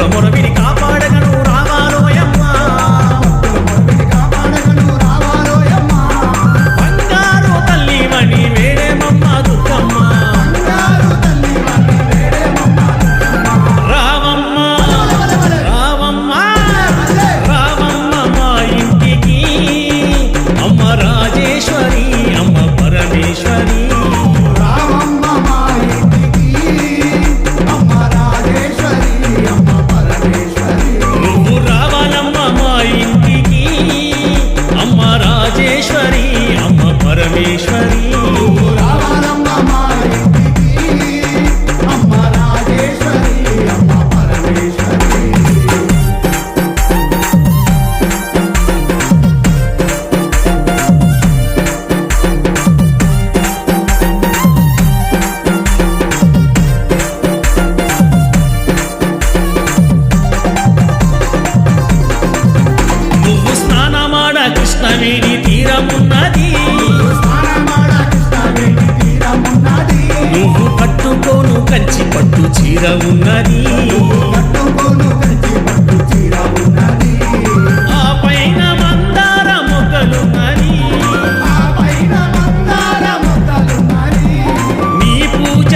I'm gonna be. చీర ఉన్నది. ఆ పైన మందార మొగ్గలున్నది నీ పూజ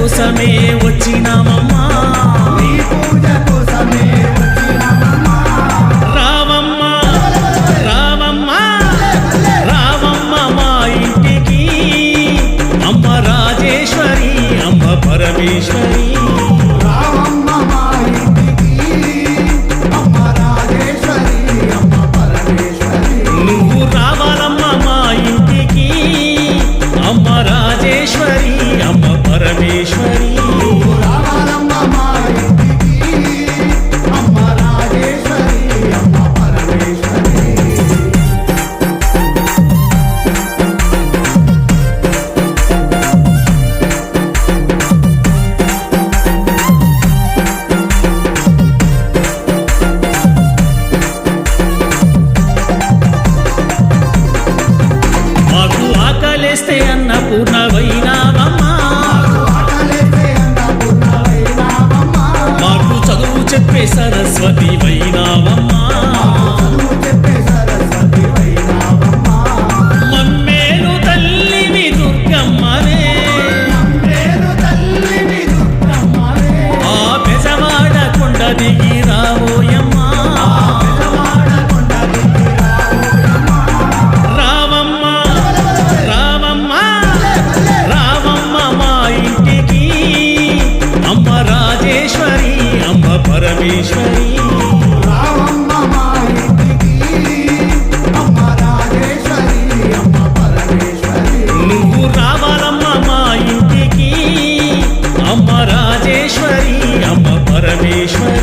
కోసమే వచ్చిన రావమ్మ రావమ్మ రావమ్మ రాజేశ్వరి అమ్మ పరమేశ్వరి. పరమేశ్వరి మా ఇంటికి. అమ్మ రాజేశ్వరి అమ్మ పరమేశ్వరి.